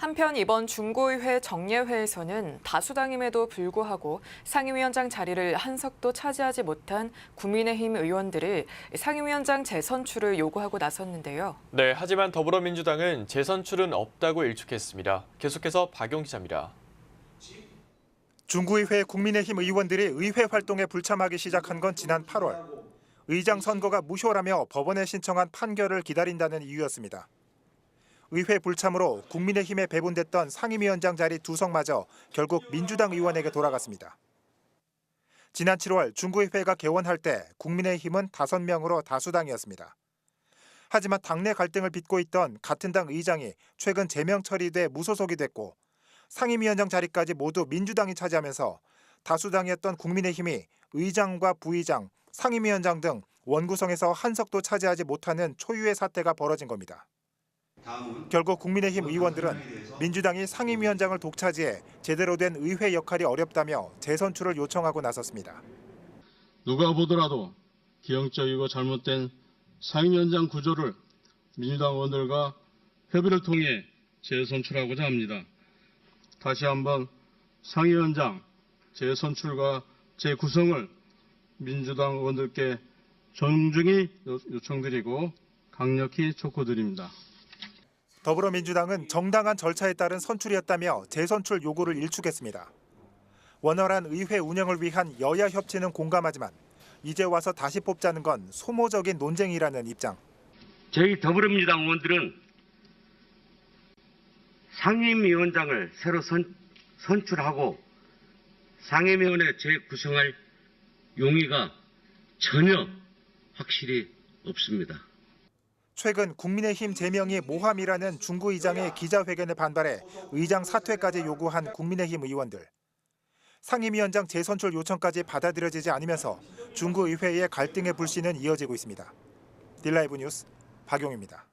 한편 이번 중고의회 정례회에서는 다수당임에도 불구하고 상임위원장 자리를 한석도 차지하지 못한 국민의힘 의원들이 상임위원장 재선출을 요구하고 나섰는데요. 네, 하지만 더불어민주당은 재선출은 없다고 일축했습니다. 계속해서 박용 기자입니다. 중구의회 국민의힘 의원들이 의회 활동에 불참하기 시작한 건 지난 8월. 의장 선거가 무효라며 법원에 신청한 판결을 기다린다는 이유였습니다. 의회 불참으로 국민의힘에 배분됐던 상임위원장 자리 두 석마저 결국 민주당 의원에게 돌아갔습니다. 지난 7월 중구의회가 개원할 때 국민의힘은 5명으로 다수당이었습니다. 하지만 당내 갈등을 빚고 있던 같은 당 의장이 최근 제명 처리돼 무소속이 됐고 상임위원장 자리까지 모두 민주당이 차지하면서 다수당이었던 국민의힘이 의장과 부의장, 상임위원장 등 원구성에서 한 석도 차지하지 못하는 초유의 사태가 벌어진 겁니다. 결국 국민의힘 의원들은 민주당이 상임위원장을 독차지해 제대로 된 의회 역할이 어렵다며 재선출을 요청하고 나섰습니다. 누가 보더라도 기형적이고 잘못된 상임위원장 구조를 민주당 의원들과 협의를 통해 재선출하고자 합니다. 다시 한번 상임위원장 재선출과 재구성을 민주당 의원들께 정중히 요- 요청드리고 강력히 촉구드립니다. 더불어민주당은 정당한 절차에 따른 선출이었다며 재선출 요구를 일축했습니다. 원활한 의회 운영을 위한 여야 협치는 공감하지만 이제 와서 다시 뽑자는 건 소모적인 논쟁이라는 입장. 저희 더불어민주당 의원들은 상임위원장을 새로 선, 선출하고 상임위원회 재구성할 용의가 전혀 확실히 없습니다. 최근 국민의힘 제명이 모함이라는 중구 의장의 기자회견에 반발해 의장 사퇴까지 요구한 국민의힘 의원들. 상임위원장 재선출 요청까지 받아들여지지 않으면서 중구 의회의 갈등의 불씨는 이어지고 있습니다. 딜라이브 뉴스 박용입니다.